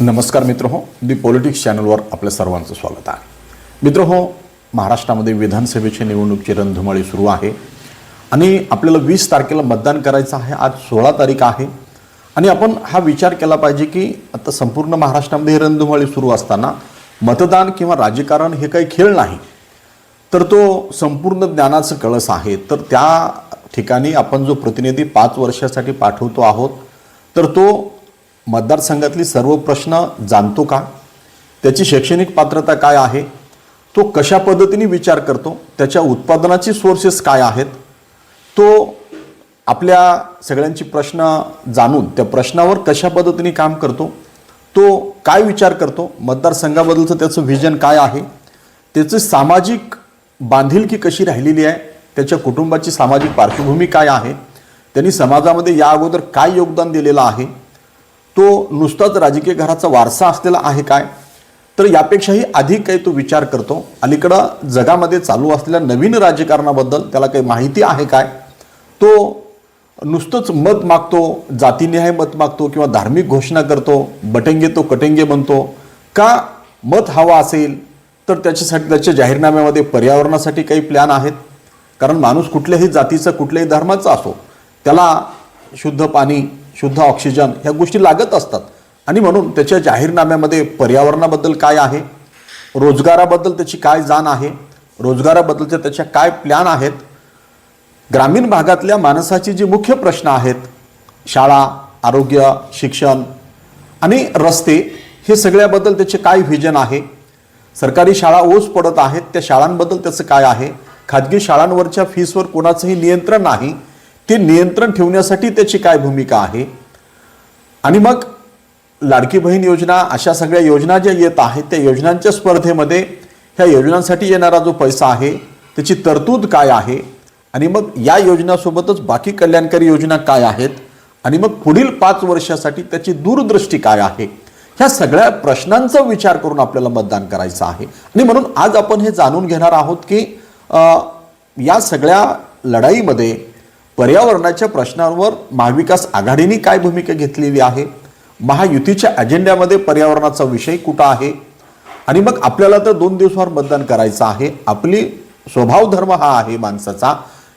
नमस्कार मित्र हो दी पॉलिटिक्स चॅनलवर आपल्या सर्वांचं स्वागत आहे. मित्र हो महाराष्ट्रामध्ये विधानसभेची निवडणुकीची रणधुमाळी सुरू आहे. आणि आपल्याला वीस तारखेला मतदान करायचं आहे आज सोळा तारीख आहे. आणि आपण हा विचार केला पाहिजे की आता संपूर्ण महाराष्ट्रामध्ये ही रणधुमाळी सुरू असताना मतदान किंवा राजकारण हे काही खेळ नाही. तर तो संपूर्ण ज्ञानाचं कळस आहे. तर त्या ठिकाणी आपण जो प्रतिनिधी पाच वर्षासाठी पाठवतो आहोत तर तो मतदारसंघातली सर्व प्रश्न जाणतो का? त्याची शैक्षणिक पात्रता काय आहे? तो कशा पद्धतीने विचार करतो? त्याच्या उत्पादनाची सोर्सेस काय आहेत? तो आपल्या सगळ्यांची प्रश्न जाणून त्या प्रश्नावर कशा पद्धतीने काम करतो? तो काय विचार करतो? मतदारसंघाबद्दलचं त्याचं व्हिजन काय आहे? त्याची सामाजिक बांधिलकी कशी राहिलेली आहे? त्याच्या कुटुंबाची सामाजिक पार्श्वभूमी काय आहे? त्यांनी समाजामध्ये या अगोदर काय योगदान दिलेलं आहे? तो नुसताच राजकीय घराचा वारसा असलेला आहे काय? तर यापेक्षाही अधिक काही तो विचार करतो. अलीकडं जगामध्ये चालू असलेल्या नवीन राजकारणाबद्दल त्याला काही माहिती आहे काय? तो नुसतंच मत मागतो जातीनिहाय मत मागतो किंवा धार्मिक घोषणा करतो बटेंगे तो कटेंगे बनतो. का मत हवा असेल तर त्याच्यासाठी त्याच्या जाहीरनाम्यामध्ये पर्यावरणासाठी काही प्लॅन आहेत? कारण माणूस कुठल्याही जातीचा कुठल्याही धर्माचा असो त्याला शुद्ध पाणी शुद्ध ऑक्सिजन ह्या गोष्टी लागत असतात. आणि म्हणून त्याच्या जाहीरनाम्यामध्ये पर्यावरणाबद्दल काय आहे? रोजगाराबद्दल त्याची काय जाण आहे? रोजगाराबद्दलच्या त्याच्या काय प्लॅन आहेत? ग्रामीण भागातल्या माणसाचे जे मुख्य प्रश्न आहेत शाळा आरोग्य शिक्षण आणि रस्ते हे सगळ्याबद्दल त्याचे काय व्हिजन आहे? सरकारी शाळा ओस पडत आहेत त्या शाळांबद्दल त्याचं काय आहे? खाजगी शाळांवरच्या फीसवर कोणाचंही नियंत्रण नाही ते नियंत्रण ठेवण्यासाठी त्याची काय भूमिका आहे? आणि मग लाडकी बहीण योजना अशा सगळ्या योजना ज्या येत आहेत त्या योजनांच्या स्पर्धेमध्ये ह्या योजनांसाठी येणारा जो पैसा आहे त्याची तरतूद काय आहे? आणि मग या योजनासोबतच बाकी कल्याणकारी योजना काय आहेत? आणि मग पुढील पाच वर्षासाठी त्याची दूरदृष्टी काय आहे? ह्या सगळ्या प्रश्नांचा विचार करून आपल्याला मतदान करायचं आहे. आणि म्हणून आज आपण हे जाणून घेणार आहोत की या सगळ्या लढाईमध्ये पर्यावरणाच्या प्रश्नांवर महाविकास आघाडीने काय भूमिका घेतलेली आहे? महायुतीच्या अजेंड्यामध्ये पर्यावरणाचा विषय कुठं आहे? आणि मग आपल्याला तर दोन दिवसावर मतदान करायचं आहे. आपली स्वभाव धर्म हा आहे माणसाचा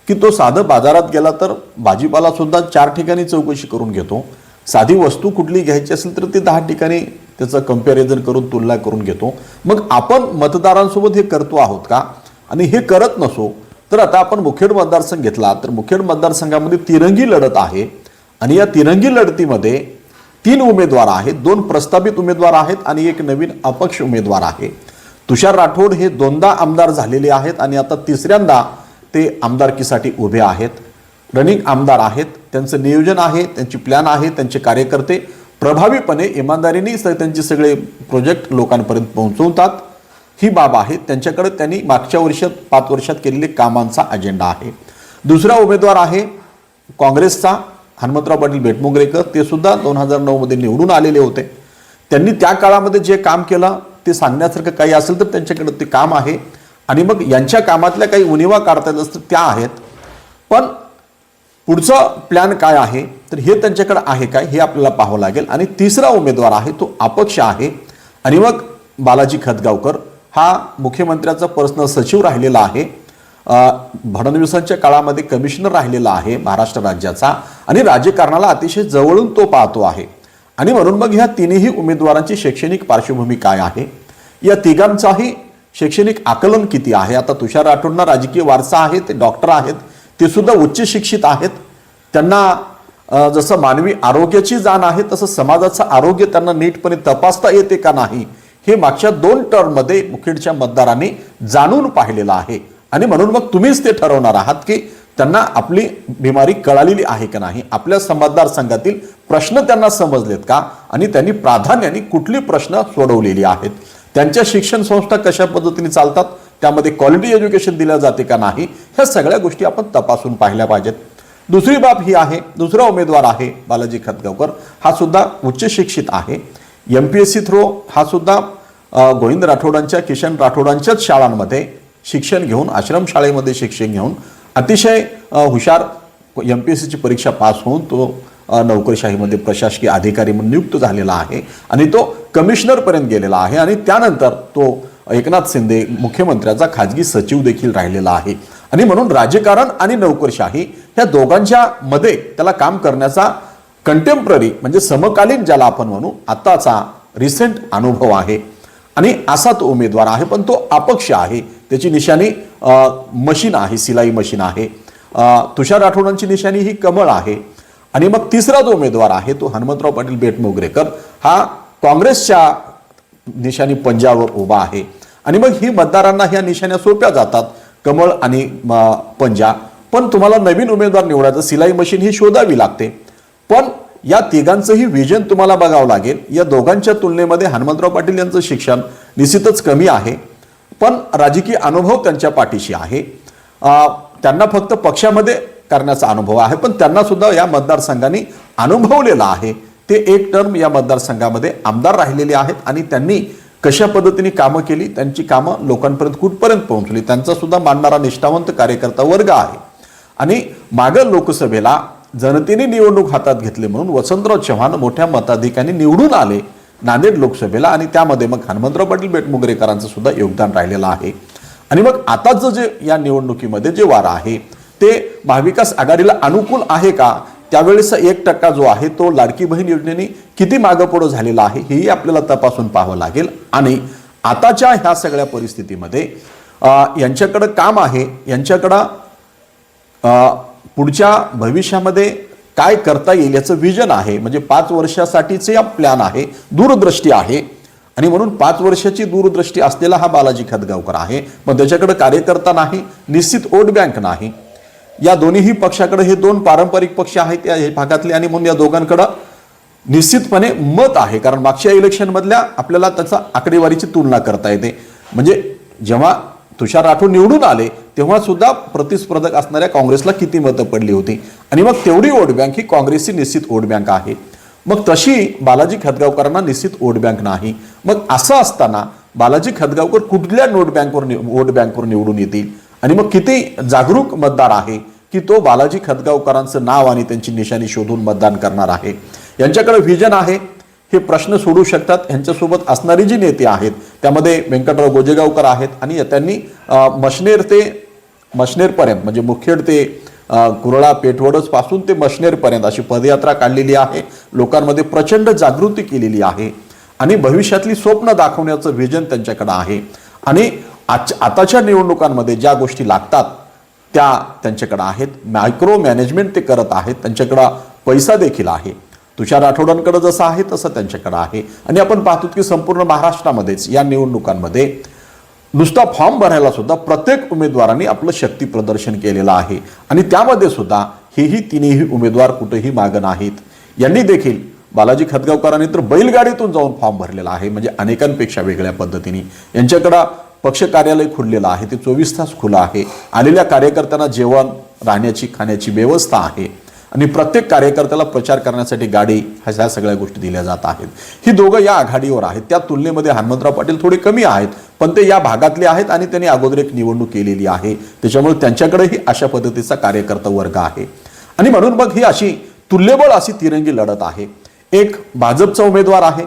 की तो साधं बाजारात गेला तर भाजीपाला सुद्धा चार ठिकाणी चौकशी करून घेतो. साधी वस्तू कुठली घ्यायची असेल तर ती दहा ठिकाणी त्याचं कंपॅरिझन करून तुलना करून घेतो. मग आपण मतदारांसोबत हे करतो आहोत का? आणि हे करत नसो तर आता आपण मुखेड मतदारसंघ घेतला. तर मुखेड मतदारसंघामध्ये तिरंगी लढत आहे. आणि या तिरंगी लढतीमध्ये तीन उमेदवार आहेत. दोन प्रस्तावित उमेदवार आहेत आणि एक नवीन अपक्ष उमेदवार आहे. तुषार राठोड हे दोनदा आमदार झालेले आहेत आणि आता तिसऱ्यांदा ते आमदारकीसाठी उभे आहेत. रनिंग आमदार आहेत. त्यांचं नियोजन आहे त्यांची प्लॅन आहे त्यांचे कार्यकर्ते प्रभावीपणे इमानदारीने स- त्यांचे सगळे प्रोजेक्ट लोकांपर्यंत पोहोचवतात. ही बाब आहे. त्यांच्याकडे त्यांनी मागच्या वर्षात पाच वर्षात केलेले कामांचा अजेंडा आहे. दुसरा उमेदवार आहे काँग्रेसचा हनुमंतराव पाटील बेटमुगरेकर. ते सुद्धा दोन हजार नऊमध्ये निवडून आलेले होते. त्यांनी त्या काळामध्ये जे काम केलं ते सांगण्यासारखं काही असेल तर त्यांच्याकडे ते काम आहे. आणि मग यांच्या कामातल्या काही उणिवा काढता येत असतात त्या आहेत. पण पुढचं प्लॅन काय आहे? तर हे त्यांच्याकडे आहे काय? हे आपल्याला पाहावं लागेल. आणि तिसरा उमेदवार आहे तो अपक्ष आहे. आणि मग बालाजी खतगावकर हा मुख्यमंत्र्याचा पर्सनल सचिव राहिलेला आहे. फडणवीसांच्या काळामध्ये कमिशनर राहिलेला आहे महाराष्ट्र राज्याचा आणि राजकारणाला अतिशय जवळून तो पाहतो आहे. आणि म्हणून मग ह्या तिन्ही उमेदवारांची शैक्षणिक पार्श्वभूमी काय आहे? या तिघांचाही शैक्षणिक आकलन किती आहे? आता तुषार राठोडना राजकीय वारसा आहे ते डॉक्टर आहेत ते सुद्धा उच्च शिक्षित आहेत. त्यांना जसं मानवी आरोग्याची जाण आहे तसं समाजाचं आरोग्य त्यांना नीटपणे तपासता येते का नाही? हे मागच्या दोन टर्ममध्ये मुखेडच्या मतदारांनी जाणून पाहिलेलं आहे. आणि म्हणून मग तुम्हीच ते ठरवणार आहात की त्यांना आपली बिमारी कळालेली आहे का नाही? आपल्या मतदारसंघातील प्रश्न त्यांना समजलेत का? आणि त्यांनी प्राधान्याने कुठली प्रश्न सोडवलेली आहेत? त्यांच्या शिक्षण संस्था कशा पद्धतीने चालतात? त्यामध्ये क्वालिटी एज्युकेशन दिल्या जाते का नाही? ह्या सगळ्या गोष्टी आपण तपासून पाहिल्या पाहिजेत. दुसरी बाब ही आहे दुसरा उमेदवार आहे बालाजी खतगावकर. हा सुद्धा उच्च शिक्षित आहे. M P S C through हा सुद्धा गोविंद राठोडांच्या किशन राठोडांच्याच शाळांमध्ये शिक्षण घेऊन आश्रमशाळेमध्ये शिक्षण घेऊन अतिशय हुशार एम पी एस सीची परीक्षा पास होऊन तो नोकरशाहीमध्ये प्रशासकीय अधिकारी म्हणून नियुक्त झालेला आहे आणि तो कमिशनरपर्यंत गेलेला आहे आणि त्यानंतर तो एकनाथ शिंदे मुख्यमंत्र्याचा खाजगी सचिव देखील राहिलेला आहे. आणि म्हणून राजकारण आणि नोकरशाही ह्या दोघांच्या मध्ये त्याला काम करण्याचा कंटेम्पररी म्हणजे समकालीन ज्याला आपण म्हणू आत्ताचा रिसेंट अनुभव आहे. आणि असा तो उमेदवार आहे पण तो अपक्ष आहे. त्याची निशाणी मशीन आहे सिलाई मशीन आहे. तुषार राठोडांची निशाणी ही कमळ आहे. आणि मग तिसरा जो उमेदवार आहे तो हनुमंतराव पाटील बेटमोगरेकर. हा काँग्रेसच्या निशाणी पंजावर उभा आहे. आणि मग ही मतदारांना ह्या निशाण्या सोप्या जातात कमळ आणि पंजा. पण तुम्हाला नवीन उमेदवार निवडायचं सिलाई मशीन ही शोधावी लागते. पण या तिघांचंही विजन तुम्हाला बघावं लागेल. या दोघांच्या तुलनेमध्ये हनुमंतराव पाटील यांचं शिक्षण निश्चितच कमी आहे. पण राजकीय अनुभव त्यांच्या पाठीशी आहे. त्यांना फक्त पक्षामध्ये करण्याचा अनुभव आहे पण त्यांना सुद्धा या मतदारसंघाने अनुभवलेला आहे. ते एक टर्म या मतदारसंघामध्ये आमदार राहिलेले आहेत आणि त्यांनी कशा पद्धतीने कामं केली त्यांची कामं लोकांपर्यंत कुठपर्यंत पोहोचली त्यांचा सुद्धा निष्ठावंत कार्यकर्ता वर्ग आहे. आणि मागं लोकसभेला जनतेने निवडणूक हातात घेतली म्हणून वसंतराव चव्हाण मोठ्या मताधिकाने निवडून आले नांदेड लोकसभेला आणि त्यामध्ये मग हनुमंतराव पाटील बेटमुगरेकरांचं सुद्धा योगदान राहिलेलं आहे. आणि मग आताचं जे या निवडणुकीमध्ये जे वार आहे ते महाविकास आघाडीला अनुकूल आहे का? त्यावेळेस एक टक्का जो आहे तो लाडकी बहीण योजनेने किती मागं झालेला आहे हेही आपल्याला तपासून पाहावं लागेल. आणि आताच्या ह्या सगळ्या परिस्थितीमध्ये यांच्याकडं काम आहे यांच्याकडं पुढच्या भविष्यामध्ये काय करता येईल याचं विजन आहे. म्हणजे पाच वर्षासाठीचे या प्लॅन आहे. दूरदृष्टी आहे. आणि म्हणून पाच वर्षाची दूरदृष्टी असलेला हा बालाजी खतगावकर आहे. पण त्याच्याकडे कार्यकर्ता नाही निश्चित वोट बँक नाही. या दोन्हीही पक्षाकडे हे दोन पारंपरिक पक्ष आहेत या भागातले आणि म्हणून या दोघांकडं निश्चितपणे मत आहे. कारण मागच्या इलेक्शनमधल्या आपल्याला त्याचा आकडेवारीची तुलना करता येते. म्हणजे जेव्हा तुषार राठोड निवडून आले तेव्हा सुद्धा प्रतिस्पर्धक असणाऱ्या काँग्रेसला किती मतं पडली होती. आणि मग तेवढी वोट बँक ही काँग्रेसची निश्चित वोट बँक आहे. मग तशी बालाजी खतगावकरांना निश्चित वोट बँक नाही. मग असं असताना बालाजी खतगावकर कुठल्या नोट बँकवर वोट बँकवर निवडून येतील? आणि मग किती जागरूक मतदार आहे की तो बालाजी खतगावकरांचं नाव आणि त्यांची निशाणी शोधून मतदान करणार आहे? यांच्याकडे व्हिजन आहे. हे प्रश्न सोडू शकतात. यांच्यासोबत असणारी जी नेते आहेत त्यामध्ये व्यंकटराव गोजेगावकर आहेत आणि त्यांनी मशनेर ते मशनेरपर्यंत म्हणजे मुखेड ते कुरळा पेठवडच पासून ते मशनेरपर्यंत अशी पदयात्रा काढलेली आहे. लोकांमध्ये प्रचंड जागृती केलेली आहे. आणि भविष्यातली स्वप्न दाखवण्याचं व्हिजन त्यांच्याकडं आहे. आणि आजच्या आताच्या निवडणुकांमध्ये ज्या गोष्टी लागतात त्या त्यांच्याकडं आहेत. मायक्रो मॅनेजमेंट ते करत आहेत. त्यांच्याकडं पैसा देखील आहे. तुषार आठवड्यांकडे जसं आहे तसं त्यांच्याकडे आहे. आणि आपण पाहतो की संपूर्ण महाराष्ट्रामध्येच या निवडणुकांमध्ये नुसता फॉर्म भरायला सुद्धा प्रत्येक उमेदवारांनी आपलं शक्ती प्रदर्शन केलेलं आहे. आणि त्यामध्ये सुद्धा हेही तिन्ही उमेदवार कुठेही मागं नाहीत. यांनी देखील बालाजी खतगावकरांनी तर बैलगाडीतून जाऊन फॉर्म भरलेला आहे म्हणजे अनेकांपेक्षा वेगळ्या पद्धतीने. यांच्याकडं पक्ष कार्यालय खुललेलं आहे ते चोवीस तास खुलं आहे. आलेल्या कार्यकर्त्यांना जेवण राहण्याची खाण्याची व्यवस्था आहे. आणि प्रत्येक कार्यकर्त्याला प्रचार करण्यासाठी गाडी ह्या सगळ्या गोष्टी दिल्या जात आहेत. ही दोघं या आघाडीवर आहेत. त्या तुलनेमध्ये हनुमंतराव पाटील थोडे कमी आहेत पण ते या भागातले आहेत आणि त्यांनी अगोदर एक निवडणूक केलेली आहे. त्याच्यामुळे त्यांच्याकडेही अशा पद्धतीचा कार्यकर्ता वर्ग आहे. आणि म्हणून मग ही अशी तुल्यबळ अशी तिरंगी लढत आहे. एक भाजपचा उमेदवार आहे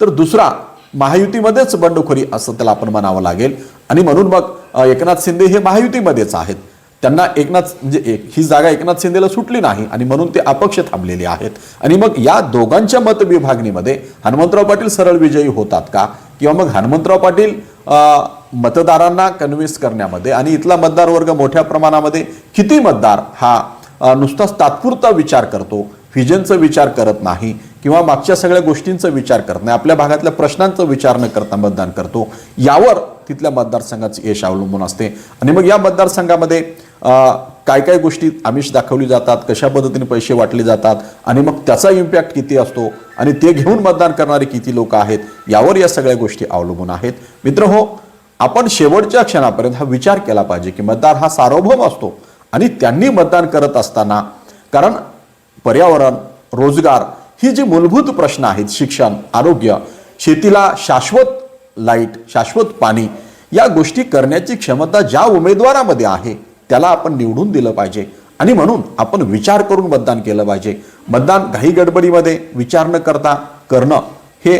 तर दुसरा महायुतीमध्येच बंडखोरी असं त्याला आपण म्हणावं लागेल. आणि म्हणून मग एकनाथ शिंदे हे महायुतीमध्येच आहेत. त्यांना एकनाथ म्हणजे एक ही जागा एकनाथ शिंदेला सुटली नाही आणि म्हणून ते अपक्ष थांबलेले आहेत. आणि मग या दोघांच्या मतविभागणीमध्ये हनुमंतराव पाटील सरळ विजयी होतात का? किंवा मग हनुमंतराव पाटील मतदारांना कन्व्हिन्स करण्यामध्ये आणि इथला मतदार वर्ग मोठ्या प्रमाणामध्ये किती मतदार हा नुसताच तात्पुरता विचार करतो व्हिजनचा विचार करत नाही किंवा मागच्या सगळ्या गोष्टींचा विचार करत नाही आपल्या भागातल्या प्रश्नांचा विचार न करता मतदान करतो यावर तिथल्या मतदारसंघाचं यश अवलंबून असते. आणि मग या मतदारसंघामध्ये काय काय गोष्टी आमिष दाखवली जातात कशा पद्धतीने पैसे वाटले जातात आणि मग त्याचा इम्पॅक्ट किती असतो आणि ते घेऊन मतदान करणारे किती लोक आहेत यावर या सगळ्या गोष्टी अवलंबून आहेत. मित्र हो आपण शेवटच्या क्षणापर्यंत हा विचार केला पाहिजे की मतदार हा सार्वभौम असतो आणि त्यांनी मतदान करत असताना कारण पर्यावरण रोजगार ही जी मूलभूत प्रश्न आहेत शिक्षण आरोग्य शेतीला शाश्वत लाइट शाश्वत पाणी या गोष्टी करण्याची क्षमता ज्या उमेदवारामध्ये आहे त्याला आपण निवडून दिलं पाहिजे. आणि म्हणून आपण विचार करून मतदान केलं पाहिजे. मतदान घाई गडबडीमध्ये विचार न करता करणं हे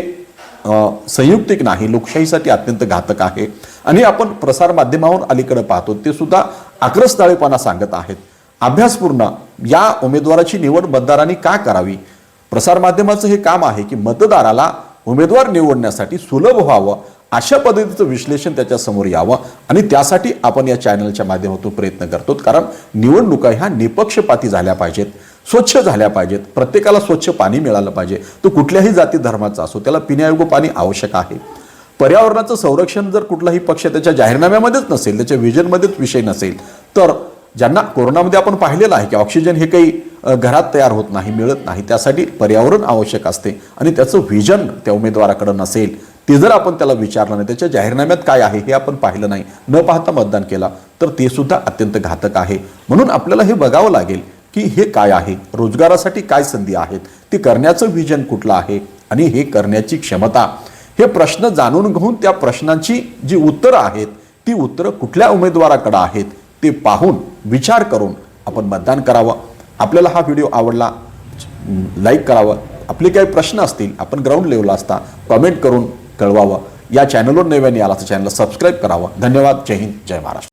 संयुक्तिक नाही लोकशाहीसाठी अत्यंत घातक आहे. आणि आपण प्रसारमाध्यमावर अलीकडे पाहतो ते सुद्धा आक्रस्ताळेपणा सांगत आहेत. अभ्यासपूर्ण या उमेदवाराची निवड मतदारांनी का करावी? प्रसारमाध्यमाचं हे काम आहे की मतदाराला उमेदवार निवडण्यासाठी सुलभ व्हावं अशा पद्धतीचं विश्लेषण त्याच्यासमोर यावं आणि त्यासाठी आपण या चॅनलच्या माध्यमातून प्रयत्न करतो. कारण निवडणुका ह्या निपक्षपाती झाल्या पाहिजेत स्वच्छ झाल्या पाहिजेत. प्रत्येकाला स्वच्छ पाणी मिळालं पाहिजे. तो कुठल्याही जाती धर्माचा असो त्याला पिण्यायोग्य पाणी आवश्यक आहे. पर्यावरणाचं संरक्षण जर कुठलाही पक्ष त्याच्या जाहीरनाम्यामध्येच नसेल त्याच्या विजनमध्येच विषय नसेल तर ज्यांना कोरोनामध्ये आपण पाहिलेलं आहे की ऑक्सिजन हे काही घरात तयार होत नाही मिळत नाही त्यासाठी पर्यावरण आवश्यक असते आणि त्याचं व्हिजन त्या उमेदवाराकडं नसेल ते जर आपण त्याला विचारलं नाही त्याच्या जाहीरनाम्यात काय आहे हे आपण पाहिलं नाही न पाहता मतदान केला तर ते सुद्धा अत्यंत घातक आहे. म्हणून आपल्याला हे बघावं लागेल की हे काय आहे रोजगारासाठी काय संधी आहेत ते करण्याचं व्हिजन कुठलं आहे आणि हे करण्याची क्षमता. हे प्रश्न जाणून घेऊन त्या प्रश्नांची जी उत्तरं आहेत ती उत्तरं कुठल्या उमेदवाराकडे आहेत ते पाहून विचार करून आपण मतदान करावं. आपल्याला हा व्हिडिओ आवडला लाईक करावं. आपले काही प्रश्न असतील आपण ग्राउंड लेवलला असता कमेंट करून कळवावं. या चॅनलवर नव्याने आला तर चॅनलला सबस्क्राईब करावं. धन्यवाद. जय हिंद. जय महाराष्ट्र.